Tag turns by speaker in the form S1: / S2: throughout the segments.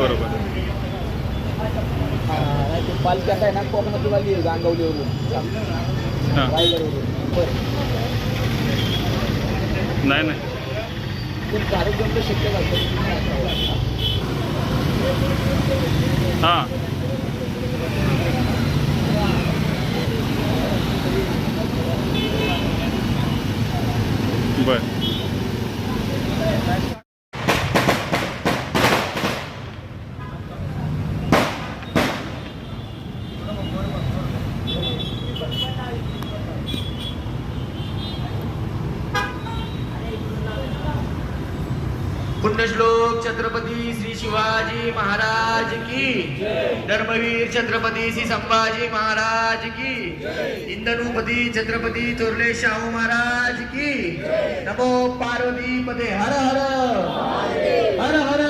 S1: बरोबर.
S2: नाही ते पालखी आता आहे ना कोकणातून आली गांगवलीवरून. रायगडवरून. बरं.
S1: नाही नाही.
S2: कार्यक्रम शक्य झालं
S1: हां.
S3: पुण्यश्लोक छत्रपती श्री शिवाजी महाराज की धर्मवीर छत्रपती श्री संभाजी महाराज की इंदनुपती छत्रपती थोरले शाहू महाराज की नमो पार्वती पदे हर. हर हर हर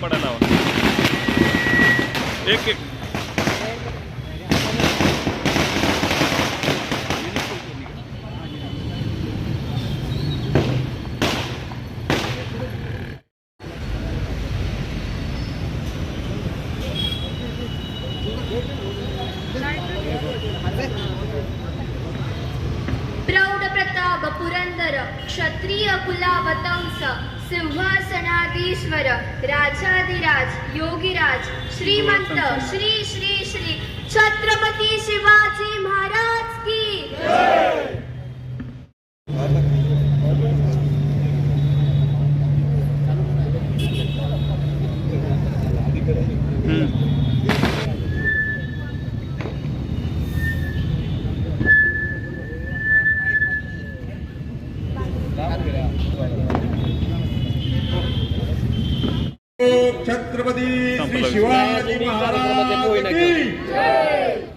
S1: ಪಡಲ್ಲ ಅವನು. ಏಕೆ? ಪ್ರೌಢ
S4: ಪ್ರತಾಪ ಪುರಂದರ ಕ್ಷತ್ರಿಯ ಕುಲ ವತಂಸ सिंहासनाधीश्वर राजाधिराज योगीराज श्रीमंत श्री श्री श्री छत्रपती शिवाजी महाराज की
S5: छत्रपती श्री. शिवाजी महाराज की.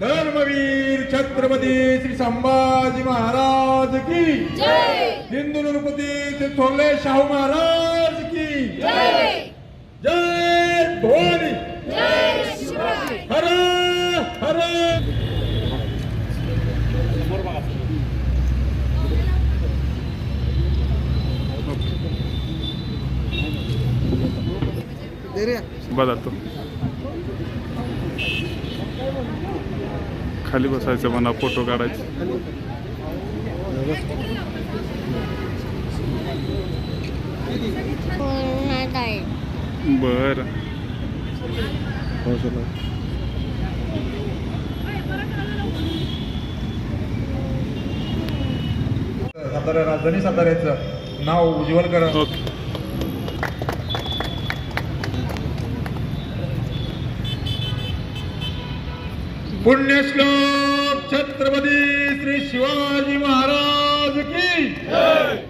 S5: धर्मवीर छत्रपती श्री संभाजी महाराज की. हिंदू नृपती ते थोरले शाहू महाराज की. जय. भवानी हर हर
S1: बदलतो खाली बसायचं म्हणा फोटो काढायचे. बर.
S5: सातारा राजधानी साताऱ्याचं नाव उज्ज्वल करा. पुण्यश्लोक छत्रपती श्री शिवाजी महाराज की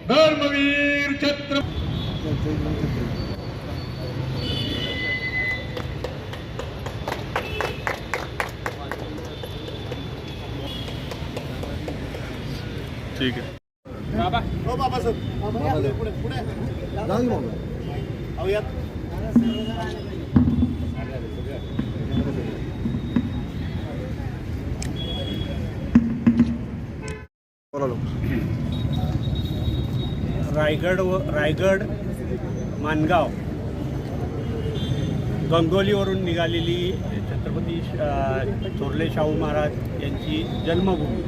S5: धर्मवीर छत्र
S1: ठीक आहे
S6: रायगड व रायगड मानगाव. गंगोलीवरून निघालेली छत्रपती श- थोरले शाहू महाराज यांची जन्मभूमी.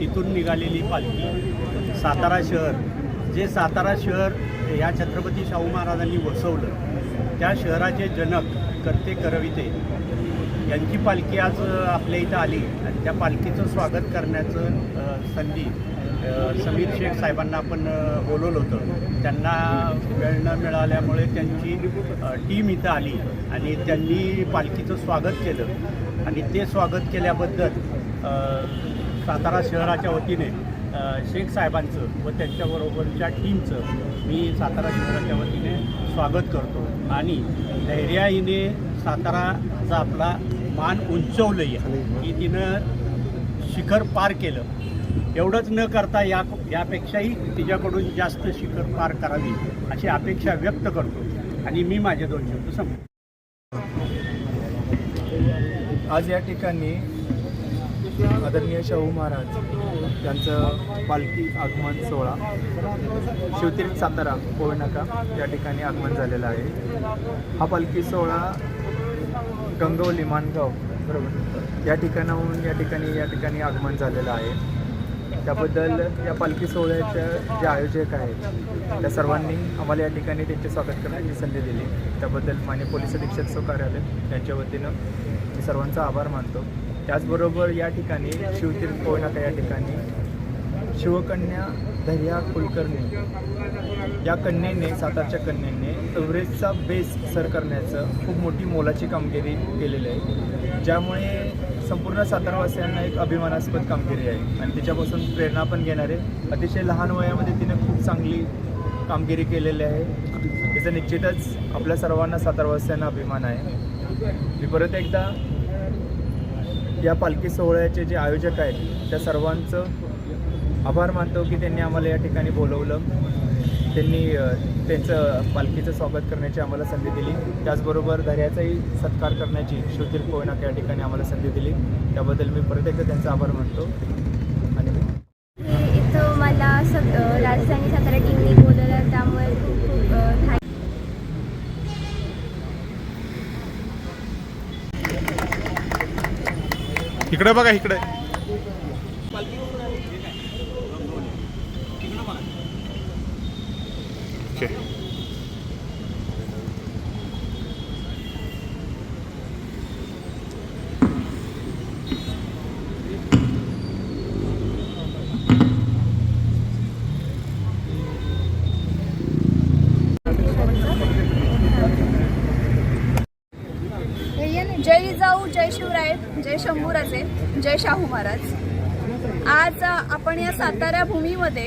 S6: तिथून निघालेली पालखी सातारा शहर. जे सातारा शहर ह्या छत्रपती शाहू महाराजांनी वसवलं त्या शहराचे जनक करते करविते यांची पालखी आज आपल्या इथं आली आणि त्या पालखीचं स्वागत करण्याचं संधी समीर शेख साहेबांना आपण बोलवलं होतं. त्यांना वेळ न मिळाल्यामुळे त्यांची टीम इथं आली आणि त्यांनी पालखीचं स्वागत केलं. आणि ते स्वागत केल्याबद्दल सातारा शहराच्या वतीने शेख साहेबांचं व त्यांच्याबरोबरच्या टीमचं मी सातारा शहराच्या वतीने स्वागत करतो. आणि धैर्याईने साताराचा आपला मान उंचवलं आहे की तिनं शिखर पार केलं. एवढंच न करता या यापेक्षाही तिच्याकडून जास्त शिखर पार करावी अशी अपेक्षा व्यक्त करतो. आणि मी माझे दोन शब्द सांगतो
S7: आज या ठिकाणी आदरणीय शाहू महाराज यांचं पालखी आगमन सोहळा शिवतीर्थ सातारा पोळनाका या ठिकाणी आगमन झालेलं आहे. हा पालखी सोहळा गंगवली माणगाव बरोबर? या ठिकाणाहून या ठिकाणी या ठिकाणी आगमन झालेलं आहे. त्याबद्दल या पालखी सोहळ्याच्या जे आयोजक आहेत त्या सर्वांनी आम्हाला या ठिकाणी त्यांचे स्वागत करण्याची संधी दिली. त्याबद्दल माने पोलीस अधीक्षक सो कार्यालय यांच्या वतीनं मी सर्वांचा आभार मानतो. त्याचबरोबर या ठिकाणी शिवतीर्थ पोळनाका या ठिकाणी शिवकन्या दर्या कुलकर्णी. या कन्येने सातारच्या कन्येने एव्हरेजचा बेस सर करण्याचं खूप मोठी मोलाची कामगिरी केलेली आहे. ज्यामुळे संपूर्ण सातारावासियांना एक अभिमानास्पद कामगिरी आहे. आणि तिच्यापासून प्रेरणा पण घेणारे. अतिशय लहान वयामध्ये तिने खूप चांगली कामगिरी केलेली आहे. तिचा निश्चितच आपल्या सर्वांना सातारवासियांना अभिमान आहे. मी परत एकदा या पालखी सोहळ्याचे जे आयोजक आहेत त्या सर्वांचं आभार मानतो की त्यांनी आम्हाला या ठिकाणी बोलवलं. त्यांनी त्यांचं पालखीचं स्वागत करण्याची आम्हाला संधी दिली. त्याचबरोबर दर्याचाही सत्कार करण्याची शिवतीर्थ पोयनाक या ठिकाणी आम्हाला संधी दिली. त्याबद्दल मी परत एकदा त्यांचा आभार मानतो. आणि
S4: इथं मला सग राजधानी सातारा टीमने बोलवलं त्यामुळे खूप खूप थँक
S1: इकडे बघा इकडे ओके
S8: जय जिजाऊ जय शिवराय जय शंभूराजे जय शाहू महाराज. आज आपण या सातारा भूमीमध्ये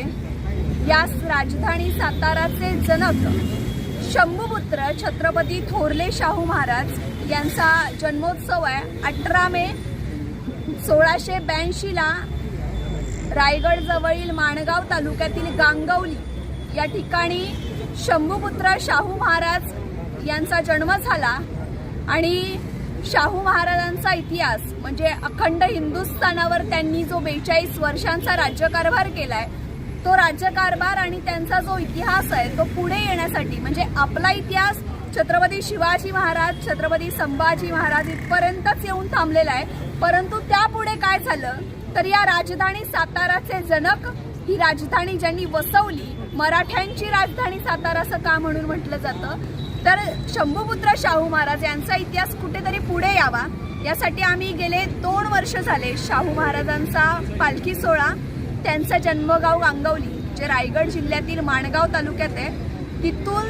S8: या राजधानी साताराचे जनक शंभूपुत्र छत्रपती थोरले शाहू महाराज यांचा जन्मोत्सव आहे अठरा मे सोळाशे ब्याऐंशीला रायगडजवळील माणगाव तालुक्यातील गांगवली या ठिकाणी शंभूपुत्र शाहू महाराज यांचा जन्म झाला आणि शाहू महाराजांचा इतिहास म्हणजे अखंड हिंदुस्थानावर त्यांनी जो बेचाळीस वर्षांचा राज्यकारभार केलाय तो राज्यकारभार आणि त्यांचा जो इतिहास आहे तो पुढे येण्यासाठी म्हणजे आपला इतिहास छत्रपती शिवाजी महाराज छत्रपती संभाजी महाराज इथपर्यंतच येऊन थांबलेला आहे. परंतु त्यापुढे काय झालं? तर या राजधानी साताराचे जनक ही राजधानी ज्यांनी वसवली मराठ्यांची राजधानी सातारा असं का म्हणून म्हटलं जातं? तर शंभूपुत्र शाहू महाराज यांचा इतिहास कुठेतरी पुढे यावा. यासाठी आम्ही गेले दोन वर्ष झाले शाहू महाराजांचा पालखी सोहळा त्यांचं जन्मगाव गांगवली जे रायगड जिल्ह्यातील माणगाव तालुक्यात आहे. तिथून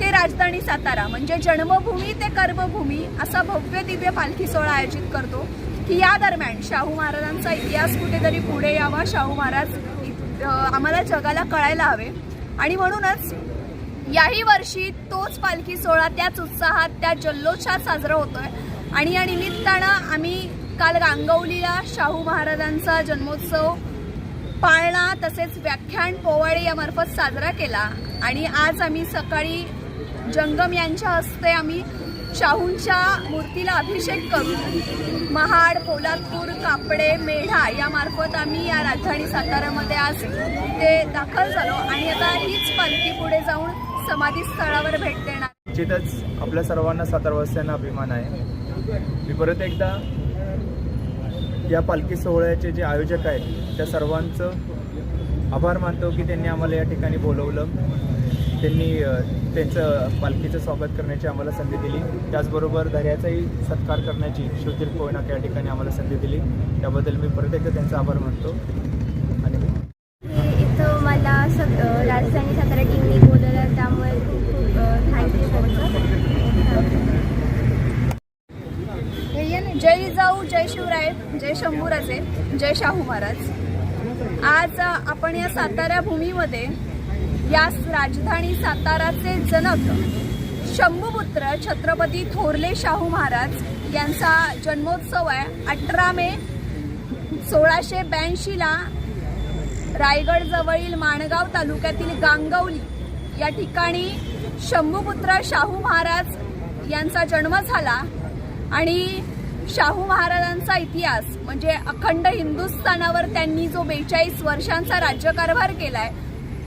S8: ते राजधानी सातारा म्हणजे जन्मभूमी ते कर्मभूमी असा भव्य दिव्य पालखी सोहळा आयोजित करतो. की या दरम्यान शाहू महाराजांचा इतिहास कुठेतरी पुढे यावा शाहू महाराज आम्हाला जगाला कळायला हवे. आणि म्हणूनच याही वर्षी तोच पालखी सोहळा त्याच उत्साहात त्या जल्लोषात साजरा होतोय. आणि या निमित्तानं आम्ही काल रांगवलीला शाहू महाराजांचा जन्मोत्सव पाळणा तसेच व्याख्यान पोवाडे यामार्फत साजरा केला. आणि आज आम्ही सकाळी जंगम यांच्या हस्ते आम्ही शाहूंच्या मूर्तीला अभिषेक करू महाड पोलादपूर कापडे मेढा यामार्फत आम्ही या राजधानी सातारामध्ये आज ते दाखल झालो. आणि आता हीच पालखी पुढे जाऊन समाधी स्थळावर भेट देणार.
S7: निश्चितच आपल्या सर्वांना सातारवासियांना अभिमान आहे. मी परत एकदा या पालखी सोहळ्याचे जे आयोजक आहेत त्या सर्वांचं आभार मानतो की त्यांनी आम्हाला या ठिकाणी बोलवलं. त्यांनी त्यांचं पालखीचं स्वागत करण्याची आम्हाला संधी दिली. त्याचबरोबर दर्याचाही सत्कार करण्याची शिवतीर्थ कोयनाक या ठिकाणी आम्हाला संधी दिली. त्याबद्दल मी परत एकदा त्यांचा आभार मानतो आणि
S4: इथं मला सग राजधानी सातारा टीमने बोलवलं त्यामुळे खूप खूप थँक्यू त्यांचं
S8: जय शंभूराजे जय शाहू महाराज. आज आपण या सातारा भूमीमध्ये या राजधानी साताराचे जनक शंभूपुत्र छत्रपती थोरले शाहू महाराज यांचा जन्मोत्सव आहे. अठरा मे सोळाशे ब्याऐंशीला रायगड जवळील माणगाव तालुक्यातील गांगवली या ठिकाणी शंभूपुत्र शाहू महाराज यांचा जन्म झाला. आणि शाहू महाराजांचा इतिहास म्हणजे अखंड हिंदुस्थानावर त्यांनी जो बेचाळीस वर्षांचा राज्यकारभार केलाय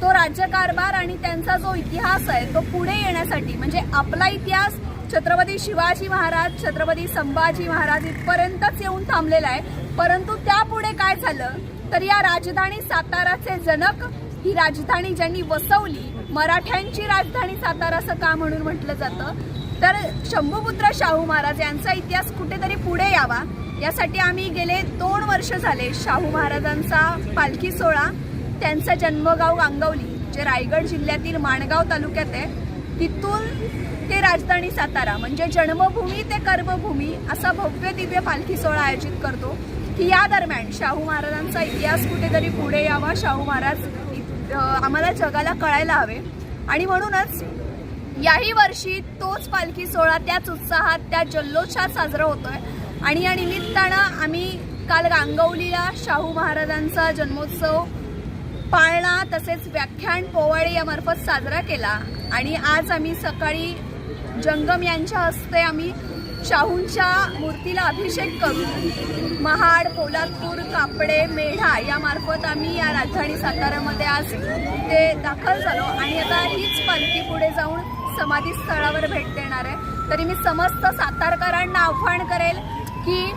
S8: तो राज्यकारभार आणि त्यांचा जो इतिहास आहे तो पुढे येण्यासाठी म्हणजे आपला इतिहास छत्रपती शिवाजी महाराज छत्रपती संभाजी महाराज इथपर्यंतच येऊन थांबलेला आहे. परंतु त्यापुढे काय झालं? तर या राजधानी साताराचे जनक ही राजधानी ज्यांनी वसवली मराठ्यांची राजधानी सातारा असं का म्हणून म्हटलं जातं? तर शंभूपुत्र शाहू महाराज यांचा इतिहास कुठेतरी पुढे यावा. यासाठी आम्ही गेले दोन वर्ष झाले शाहू महाराजांचा पालखी सोहळा त्यांचं जन्मगाव गांगवली जे रायगड जिल्ह्यातील माणगाव तालुक्यात आहे. तिथून ते राजधानी सातारा म्हणजे जन्मभूमी ते कर्मभूमी असा भव्य दिव्य पालखी सोहळा आयोजित करतो. की या दरम्यान शाहू महाराजांचा इतिहास कुठेतरी पुढे यावा शाहू महाराज आम्हाला जगाला कळायला हवे. आणि म्हणूनच याही वर्षी तोच पालखी सोहळा त्याच उत्साहात त्या जल्लोषात साजरा होतोय. आणि या निमित्तानं आम्ही काल रांगवलीला शाहू महाराजांचा जन्मोत्सव पाळणा तसेच व्याख्यान पोवाडे यामार्फत साजरा केला. आणि आज आम्ही सकाळी जंगम यांच्या हस्ते आम्ही शाहूंच्या मूर्तीला अभिषेक करू. महाड पोलादपूर कापडे मेढा यामार्फत आम्ही या राजधानी साताऱ्यामध्ये आज ते दाखल झालो. आणि आता हीच पालखी पुढे जाऊन समाधी स्थळावर भेट देणार आहे. तरी मी समस्त सातारकरांना आव्हान करेल की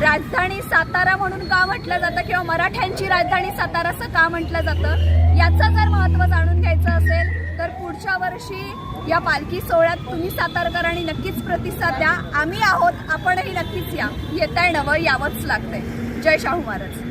S8: राजधानी सातारा म्हणून का म्हटलं जातं किंवा मराठ्यांची राजधानी सातारा असं का म्हटलं जातं याचं जर महत्त्व जाणून घ्यायचं असेल तर पुढच्या वर्षी या पालखी सोहळ्यात तुम्ही सातारकरांनी नक्कीच प्रतिसाद द्या. आम्ही आहोत आपणही नक्कीच या. येत आहे नवं यावंच लागतंय. जय शाहू महाराज.